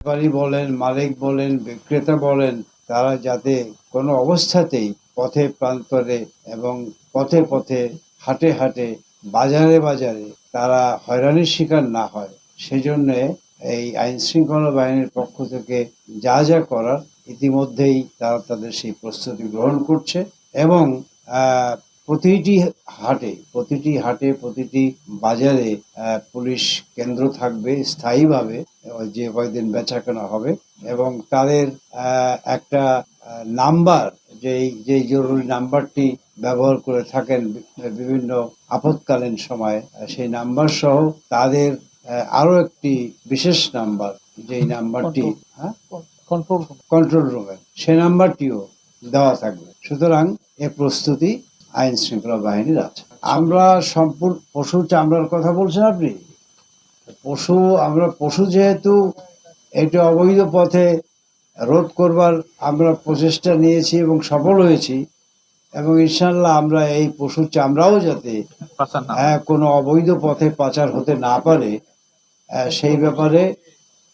ব্যাপারী বলেন, মালিক বলেন, বিক্রেতা বলেন, তারা যাতে কোনো অবস্থাতেই পথে প্রান্তরে এবং পথে পথে হাটে হাটে, বাজারে বাজারে তারা হয়রানির শিকার না হয়। সেজন্য এই আইন শৃঙ্খলা বাহিনীর পক্ষ থেকে যা যা করার ইতিমধ্যেই তারা তাদের সেই প্রস্তুতি গ্রহণ করছে এবং প্রতিটি হাটে প্রতিটি হাটে প্রতিটি বাজারে পুলিশ কেন্দ্র থাকবে স্থায়ীভাবে যে কয়েকদিন বেচাকেনা হবে এবং তাদের একটা নাম্বার যেই যে জরুরি নাম্বারটি ব্যবহার করে থাকেন বিভিন্ন আপৎকালীন সময়ে সেই নাম্বার সহ তাদের আরও একটি বিশেষ নাম্বার যেই নাম্বারটি হ্যাঁ? কন্ট্রোল কন্ট্রোল রুমের সে নাম্বারটিও দেওয়া থাকবে। সুতরাং এ প্রস্তুতি আইন শৃঙ্খলা বাহিনীর আছে। আমরা সম্পূর্ণ পশু চামড়ার কথা বলছেন আপনি? পশু আমরা পশু যেহেতু এটা অবৈধ পথে রোধ করবার আমরা প্রচেষ্টা নিয়েছি এবং সফল হয়েছি এবং ইনশাল্লাহ আমরা এই পশুর চামড়াও যাতে আহ, কোনো অবৈধ পথে পাচার হতে না পারে সেই ব্যাপারে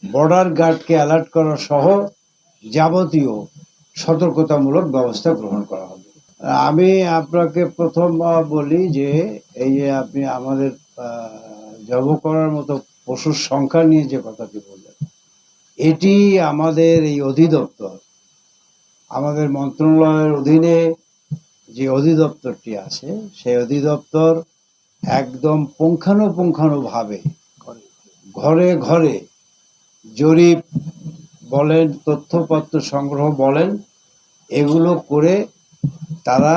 বর্ডার গার্ডকে অ্যালার্ট করা সহ যাবতীয় সতর্কতামূলক ব্যবস্থা গ্রহণ করা হবে। আমি আপনাকে প্রথম বলি যে এই যে আপনি আমাদের জব করার মতো পশুর সংখ্যা নিয়ে যে কথাটি বললেন, এটি আমাদের এই অধিদপ্তর, আমাদের মন্ত্রণালয়ের অধীনে যে অধিদপ্তরটি আছে, সেই অধিদপ্তর একদম পুঙ্খানুপুঙ্খানুভাবে ঘরে ঘরে জরিপ বলেন, তথ্যপত্র সংগ্রহ বলেন, এগুলো করে তারা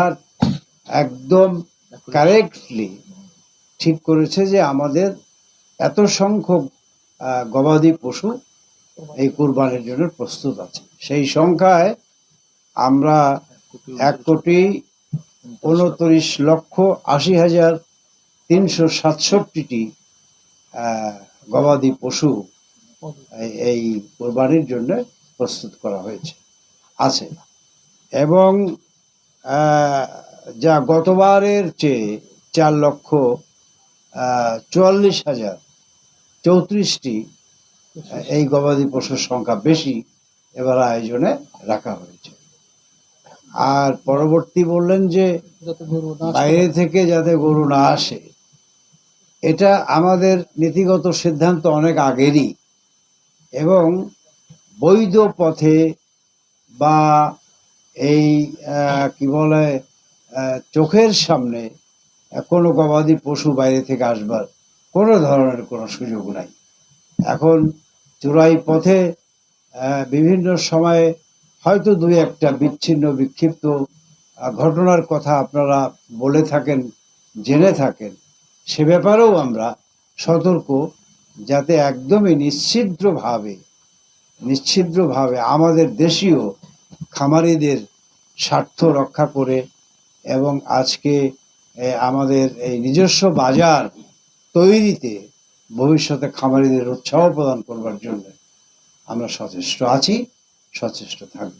একদম কারেক্টলি ঠিক করেছে যে আমাদের এত সংখ্যক গবাদি পশু এই কুরবানির জন্য প্রস্তুত আছে। সেই সংখ্যায় আমরা এক কোটি উনত্রিশ লক্ষ আশি হাজার তিনশো সাতষট্টিটি গবাদি পশু এই- কোরবানির জন্য প্রস্তুত করা হয়েছে, আছে। এবং যা গতবারের চেয়ে চার লক্ষ চুয়াল্লিশ হাজার চৌত্রিশটি এই গবাদি পশুর সংখ্যা বেশি এবার আয়োজনে রাখা হয়েছে। আর পরবর্তী বললেন যে বাইরে থেকে যাতে গরু না আসে এটা আমাদের নীতিগত সিদ্ধান্ত অনেক আগেরই এবং বৈধ পথে বা এই কি বলে চোখের সামনে কোনো গবাদি পশু বাইরে থেকে আসবার কোনো ধরনের কোনো সুযোগ নাই। এখন চোরাই পথে বিভিন্ন সময়ে হয়তো দুই একটা বিচ্ছিন্ন, বিক্ষিপ্ত ঘটনার কথা আপনারা বলে থাকেন, জেনে থাকেন, সে ব্যাপারেও আমরা সতর্ক যাতে একদমই নিশ্চিদ্রভাবে নিশ্ছিদ্রভাবে আমাদের দেশীয় খামারিদের স্বার্থ রক্ষা করে এবং আজকে আমাদের এই নিজস্ব বাজার তৈরিতে ভবিষ্যতে খামারিদের উৎসাহ প্রদান করবার জন্য আমরা সচেষ্ট আছি, সচেষ্ট থাকব।